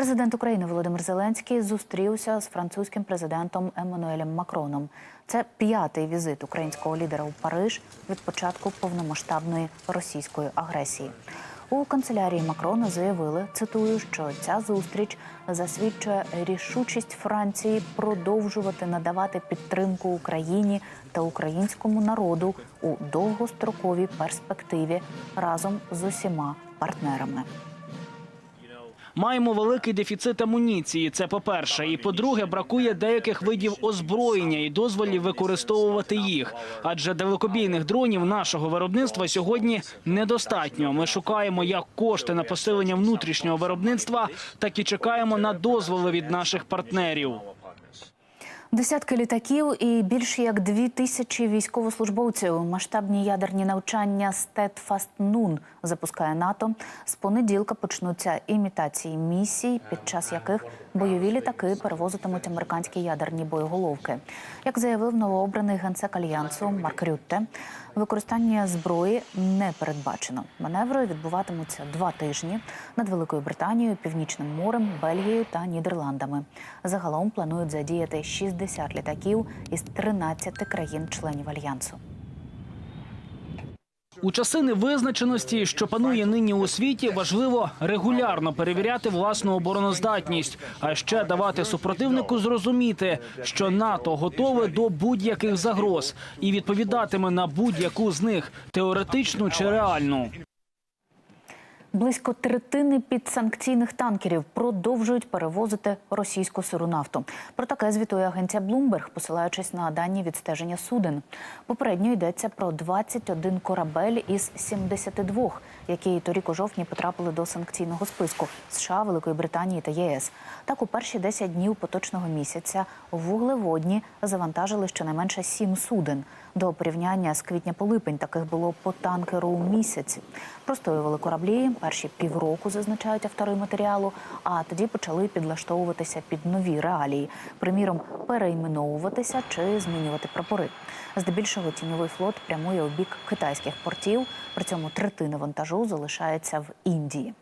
Президент України Володимир Зеленський зустрівся з французьким президентом Еммануелем Макроном. Це п'ятий візит українського лідера у Париж від початку повномасштабної російської агресії. У канцелярії Макрона заявили, цитую, що ця зустріч засвідчує рішучість Франції продовжувати надавати підтримку Україні та українському народу у довгостроковій перспективі разом з усіма партнерами. Маємо великий дефіцит амуніції. Це по-перше. І по-друге, бракує деяких видів озброєння і дозволів використовувати їх. Адже далекобійних дронів нашого виробництва сьогодні недостатньо. Ми шукаємо як кошти на посилення внутрішнього виробництва, так і чекаємо на дозволи від наших партнерів. Десятки літаків і більше як дві тисячі військовослужбовців. Масштабні ядерні навчання «Стедфаст-Нун» запускає НАТО. З понеділка почнуться імітації місій, під час яких бойові літаки перевозитимуть американські ядерні боєголовки. Як заявив новообраний генсек альянсу Марк Рютте, використання зброї не передбачено. Маневри відбуватимуться два тижні над Великою Британією, Північним морем, Бельгією та Нідерландами. Загалом планують задіяти 60 літаків із 13 країн-членів альянсу. У часи невизначеності, що панує нині у світі, важливо регулярно перевіряти власну обороноздатність, а ще давати супротивнику зрозуміти, що НАТО готове до будь-яких загроз і відповідатиме на будь-яку з них теоретичну чи реальну. Близько третини підсанкційних танкерів продовжують перевозити російську сиру нафту. Про таке звітує агенція Bloomberg, посилаючись на дані відстеження суден. Попередньо йдеться про 21 корабель із 72, які торік у жовтні потрапили до санкційного списку США, Великої Британії та ЄС. Так, у перші 10 днів поточного місяця вуглеводні завантажили щонайменше 7 суден. До порівняння з квітня по липень таких було по танкеру у місяць. Простоювали кораблі перші півроку, зазначають автори матеріалу, а тоді почали підлаштовуватися під нові реалії, приміром, перейменовуватися чи змінювати прапори. Здебільшого тіньовий флот прямує у бік китайських портів. При цьому третина вантажу залишається в Індії.